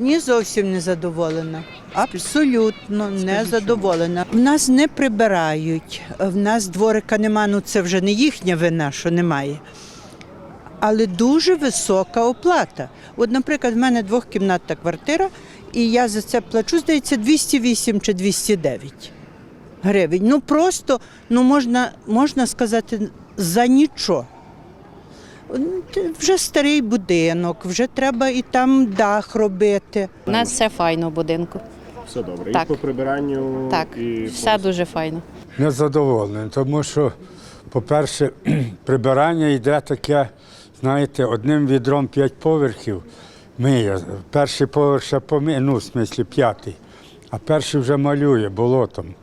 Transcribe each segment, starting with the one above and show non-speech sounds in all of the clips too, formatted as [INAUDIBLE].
Ні, зовсім не задоволена. Абсолютно не задоволена. В нас не прибирають, в нас дворика нема, ну це вже не їхня вина, що немає. Але дуже висока оплата. От, наприклад, в мене двохкімнатна квартира, і я за це плачу, здається, 208 чи 209 гривень. Ну просто ну можна, можна сказати, за нічого. Вже старий будинок, вже треба і там дах робити. У нас все файно в будинку. Все добре. Так. І по прибиранню, Так, і все по... дуже файно. Незадоволений, тому що, по-перше, [CLEARS THROAT] прибирання йде таке, знаєте, одним відром п'ять поверхів миє. Перший поверх ще помиє, ну, в смислі п'ятий, а перший вже малює болотом.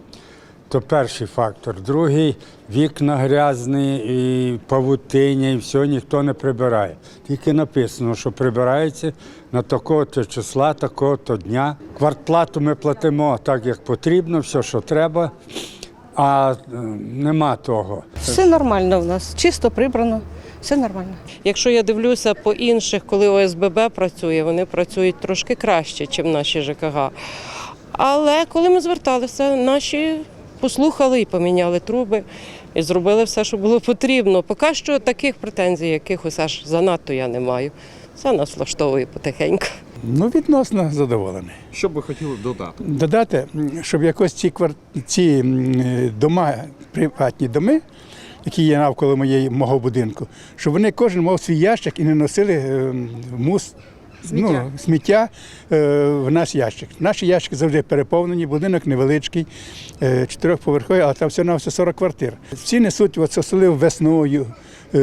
То перший фактор. Другий вікна грязні, і павутиння, і все, ніхто не прибирає. Тільки написано, що прибирається на такого-то числа, такого-то дня. Квартплату ми платимо так, як потрібно, все, що треба, а е, нема того. Все нормально в нас, чисто прибрано, все нормально. Якщо я дивлюся по інших, коли ОСББ працює, вони працюють трошки краще, ніж наші ЖКГ. Але коли ми зверталися, наші послухали і поміняли труби, і зробили все, що було потрібно. Поки що таких претензій, якихось аж занадто я не маю. Все нас влаштовує потихеньку. Ну, відносно задоволений. Що б ви хотіли додати? Додати, щоб якось ці, квар... ці дома, приватні доми, які є навколо моєї, мого будинку, щоб вони кожен мав свій ящик і не носили е, мус. Ну, сміття е, в наш ящик. Наші ящики завжди переповнені, будинок невеличкий, е, чотирьохповерховий, але там все на все 40 квартир. Всі несуть, от, особливо весною, е,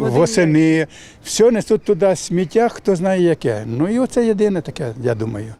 восени, все несуть туди сміття, хто знає яке. Ну і оце єдине таке, я думаю.